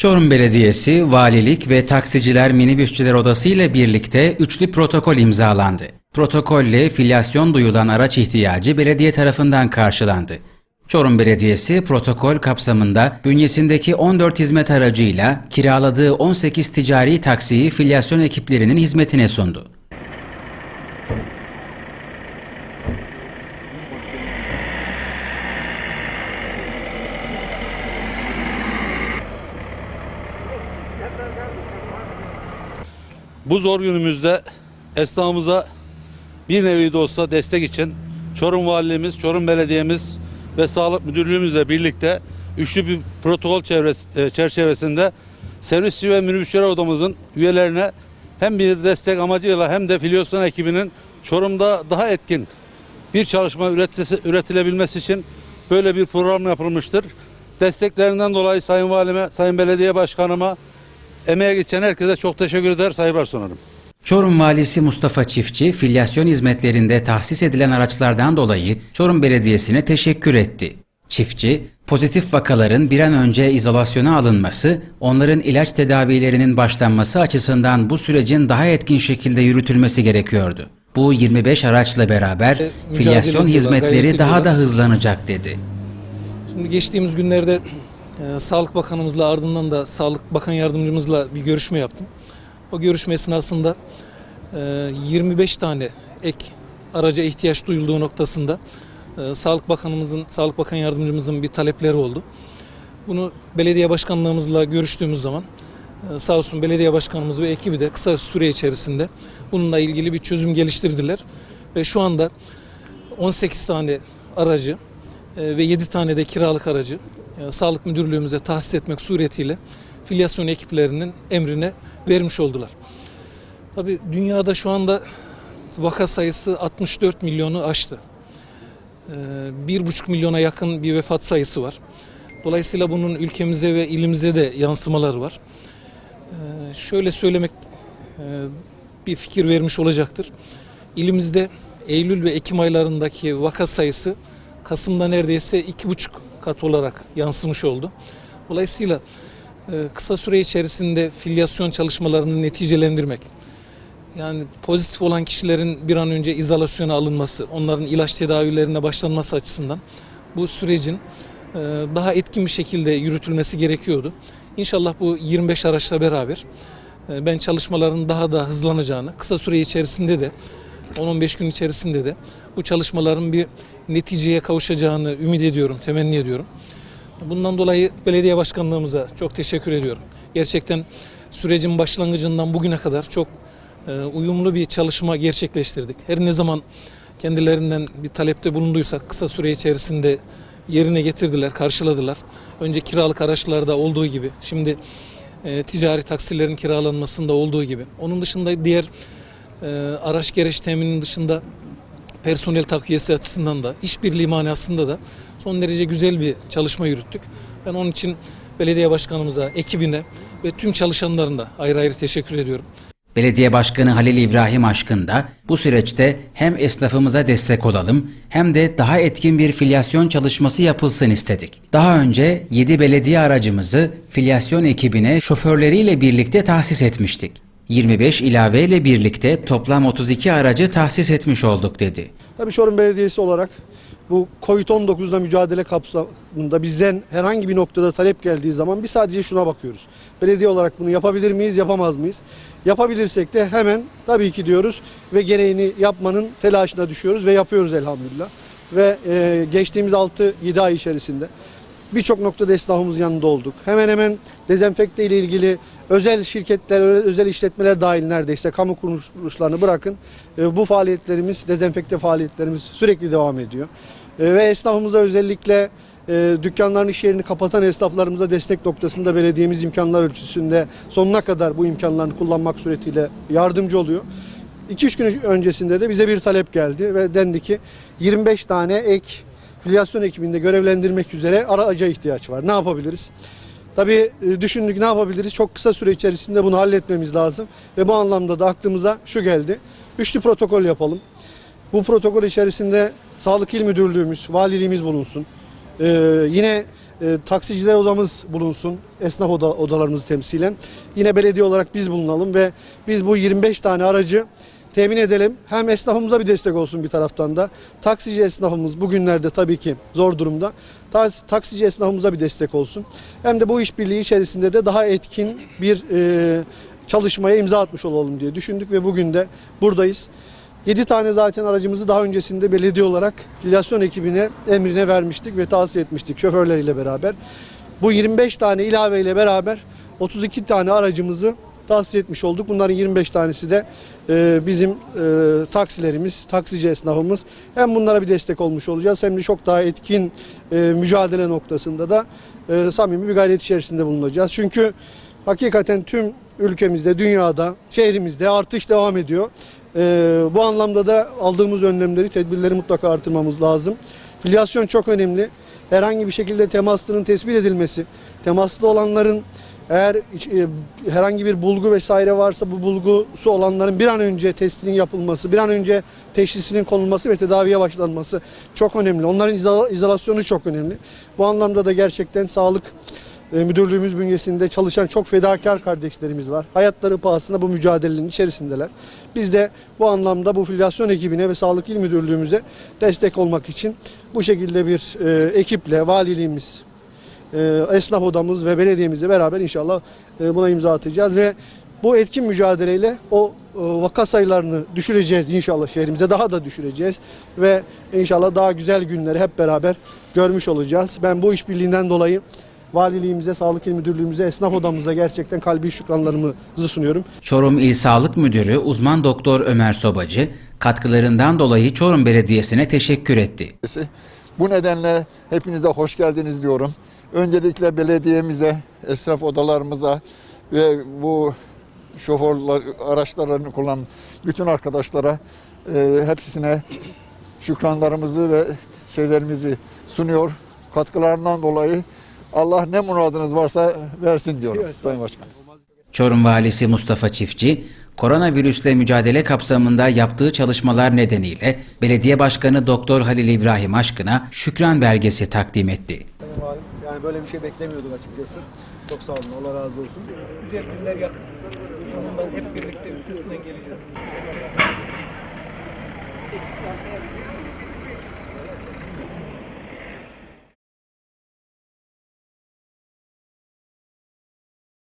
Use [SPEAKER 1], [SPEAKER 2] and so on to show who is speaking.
[SPEAKER 1] Çorum Belediyesi, Valilik ve Taksiciler Minibüsçüler Odası ile birlikte üçlü protokol imzalandı. Protokolle filyasyon duyulan araç ihtiyacı belediye tarafından karşılandı. Çorum Belediyesi protokol kapsamında bünyesindeki 14 hizmet aracıyla kiraladığı 18 ticari taksiyi filyasyon ekiplerinin hizmetine sundu.
[SPEAKER 2] Bu zor günümüzde esnafımıza bir nevi de olsa destek için Çorum Valiliğimiz, Çorum Belediyemiz ve Sağlık Müdürlüğümüzle birlikte üçlü bir protokol çevresi- e, çerçevesinde servisçi ve minibüsçüler odamızın üyelerine hem bir destek amacıyla hem de filyasyon ekibinin Çorum'da daha etkin bir çalışma üretisi- üretilebilmesi için böyle bir program yapılmıştır. Desteklerinden dolayı Sayın Valime, Sayın Belediye Başkanıma, emeğe geçen herkese çok teşekkür eder, saygılar sunarım.
[SPEAKER 1] Çorum Valisi Mustafa Çiftçi, filyasyon hizmetlerinde tahsis edilen araçlardan dolayı Çorum Belediyesi'ne teşekkür etti. Çiftçi, pozitif vakaların bir an önce izolasyona alınması, onların ilaç tedavilerinin başlanması açısından bu sürecin daha etkin şekilde yürütülmesi gerekiyordu. Bu 25 araçla beraber filyasyon hizmetleri daha da hızlanacak dedi.
[SPEAKER 3] Şimdi geçtiğimiz günlerde e, Sağlık Bakanımızla ardından da Sağlık Bakan Yardımcımızla bir görüşme yaptım. O görüşme esnasında e, 25 tane ek araca ihtiyaç duyulduğu noktasında e, Sağlık Bakanımızın, Sağlık Bakan Yardımcımızın bir talepleri oldu. Bunu belediye başkanlığımızla görüştüğümüz zaman e, sağ olsun belediye başkanımız ve ekibi de kısa süre içerisinde bununla ilgili bir çözüm geliştirdiler. Ve şu anda 18 tane aracı e, ve 7 tane de kiralık aracı e, Sağlık Müdürlüğümüze tahsis etmek suretiyle filyasyon ekiplerinin emrine vermiş oldular. Tabi dünyada şu anda vaka sayısı 64 milyonu aştı. E, 1,5 milyona yakın bir vefat sayısı var. Dolayısıyla bunun ülkemize ve ilimize de yansımaları var. E, Şöyle söylemek e, bir fikir vermiş olacaktır. İlimizde Eylül ve Ekim aylarındaki vaka sayısı Kasım'da neredeyse iki buçuk kat olarak yansımış oldu. Dolayısıyla e, kısa süre içerisinde filyasyon çalışmalarını neticelendirmek, yani pozitif olan kişilerin bir an önce izolasyona alınması, onların ilaç tedavilerine başlanması açısından bu sürecin e, daha etkin bir şekilde yürütülmesi gerekiyordu. İnşallah bu 25 araçla beraber e, ben çalışmaların daha da hızlanacağını, kısa süre içerisinde de 10-15 gün içerisinde de bu çalışmaların bir neticeye kavuşacağını ümit ediyorum, temenni ediyorum. Bundan dolayı belediye başkanlığımıza çok teşekkür ediyorum. Gerçekten sürecin başlangıcından bugüne kadar çok e, uyumlu bir çalışma gerçekleştirdik. Her ne zaman kendilerinden bir talepte bulunduysak kısa süre içerisinde yerine getirdiler, karşıladılar. Önce kiralık araçlarda olduğu gibi, şimdi e, ticari taksilerin kiralanmasında olduğu gibi. Onun dışında diğer e, araç gereç temininin dışında personel takviyesi açısından da işbirliği manasında da son derece güzel bir çalışma yürüttük. Ben onun için belediye başkanımıza, ekibine ve tüm çalışanlarına ayrı ayrı teşekkür ediyorum.
[SPEAKER 1] Belediye Başkanı Halil İbrahim Aşkın da bu süreçte hem esnafımıza destek olalım hem de daha etkin bir filyasyon çalışması yapılsın istedik. Daha önce 7 belediye aracımızı filyasyon ekibine şoförleriyle birlikte tahsis etmiştik. 25 ilave ile birlikte toplam 32 aracı tahsis etmiş olduk dedi.
[SPEAKER 4] Tabii Çorum Belediyesi olarak bu Covid-19'da mücadele kapsamında bizden herhangi bir noktada talep geldiği zaman biz sadece şuna bakıyoruz. Belediye olarak bunu yapabilir miyiz, yapamaz mıyız? Yapabilirsek de hemen tabii ki diyoruz ve gereğini yapmanın telaşına düşüyoruz ve yapıyoruz elhamdülillah. Ve e, geçtiğimiz 6-7 ay içerisinde birçok noktada esnafımız yanında olduk. Hemen hemen dezenfekte ile ilgili özel şirketler, özel işletmeler dahil neredeyse kamu kuruluşlarını bırakın. e, Bu faaliyetlerimiz, dezenfekte faaliyetlerimiz sürekli devam ediyor. E, Ve esnafımıza özellikle e, dükkanların iş yerini kapatan esnaflarımıza destek noktasında belediyemiz imkanlar ölçüsünde sonuna kadar bu imkanlarını kullanmak suretiyle yardımcı oluyor. 2-3 gün öncesinde de bize bir talep geldi ve dendi ki 25 tane ek filyasyon ekibinde görevlendirmek üzere araca ihtiyaç var. Ne yapabiliriz? Tabii e, düşündük ne yapabiliriz? Çok kısa süre içerisinde bunu halletmemiz lazım. Ve bu anlamda da aklımıza şu geldi. Üçlü protokol yapalım. Bu protokol içerisinde Sağlık İl Müdürlüğümüz, valiliğimiz bulunsun. Ee, yine e, taksiciler odamız bulunsun, esnaf oda, odalarımızı temsilen. Yine belediye olarak biz bulunalım ve biz bu 25 tane aracı temin edelim. Hem esnafımıza bir destek olsun bir taraftan da. Taksici esnafımız bugünlerde tabii ki zor durumda. Taksici esnafımıza bir destek olsun. Hem de bu işbirliği içerisinde de daha etkin bir e, çalışmaya imza atmış olalım diye düşündük ve bugün de buradayız. 7 tane zaten aracımızı daha öncesinde belediye olarak filyasyon ekibine emrine vermiştik ve tahsis etmiştik şoförleriyle beraber. Bu 25 tane ilave ile beraber 32 tane aracımızı tahsis etmiş olduk. Bunların 25 tanesi de e, bizim e, taksilerimiz, taksici esnafımız. Hem bunlara bir destek olmuş olacağız hem de çok daha etkin e, mücadele noktasında da e, samimi bir gayret içerisinde bulunacağız. Çünkü hakikaten tüm ülkemizde, dünyada, şehrimizde artış devam ediyor. Ee, bu anlamda da aldığımız önlemleri, tedbirleri mutlaka artırmamız lazım. Filyasyon çok önemli. Herhangi bir şekilde temaslının tespit edilmesi, temaslı olanların eğer e, herhangi bir bulgu vesaire varsa bu bulgusu olanların bir an önce testinin yapılması, bir an önce teşhisinin konulması ve tedaviye başlanması çok önemli. Onların izola- izolasyonu çok önemli. Bu anlamda da gerçekten sağlık e, müdürlüğümüz bünyesinde çalışan çok fedakar kardeşlerimiz var. Hayatları pahasına bu mücadelenin içerisindeler. Biz de bu anlamda bu filyasyon ekibine ve Sağlık İl Müdürlüğümüze destek olmak için bu şekilde bir e, ekiple valiliğimiz, e, esnaf odamız ve belediyemizle beraber inşallah e, buna imza atacağız ve bu etkin mücadeleyle o e, vaka sayılarını düşüreceğiz inşallah şehrimize daha da düşüreceğiz ve inşallah daha güzel günleri hep beraber görmüş olacağız. Ben bu işbirliğinden dolayı valiliğimize, sağlık il müdürlüğümüze, esnaf odamıza gerçekten kalbi şükranlarımızı sunuyorum.
[SPEAKER 1] Çorum İl Sağlık Müdürü uzman doktor Ömer Sobacı katkılarından dolayı Çorum Belediyesi'ne teşekkür etti.
[SPEAKER 5] Bu nedenle hepinize hoş geldiniz diyorum. Öncelikle belediyemize, esnaf odalarımıza ve bu şoförler araçlarını kullanan bütün arkadaşlara e, hepsine şükranlarımızı ve şeylerimizi sunuyor. Katkılarından dolayı Allah ne muradınız varsa versin diyorum Sayın Başkan.
[SPEAKER 1] Çorum Valisi Mustafa Çiftçi, koronavirüsle mücadele kapsamında yaptığı çalışmalar nedeniyle Belediye Başkanı Doktor Halil İbrahim Aşkın'a şükran belgesi takdim etti.
[SPEAKER 4] Yani böyle bir şey beklemiyorduk açıkçası. Çok sağ olun. Allah razı olsun.
[SPEAKER 3] Güzel günler yakın. Bundan hep birlikte üstesinden geleceğiz.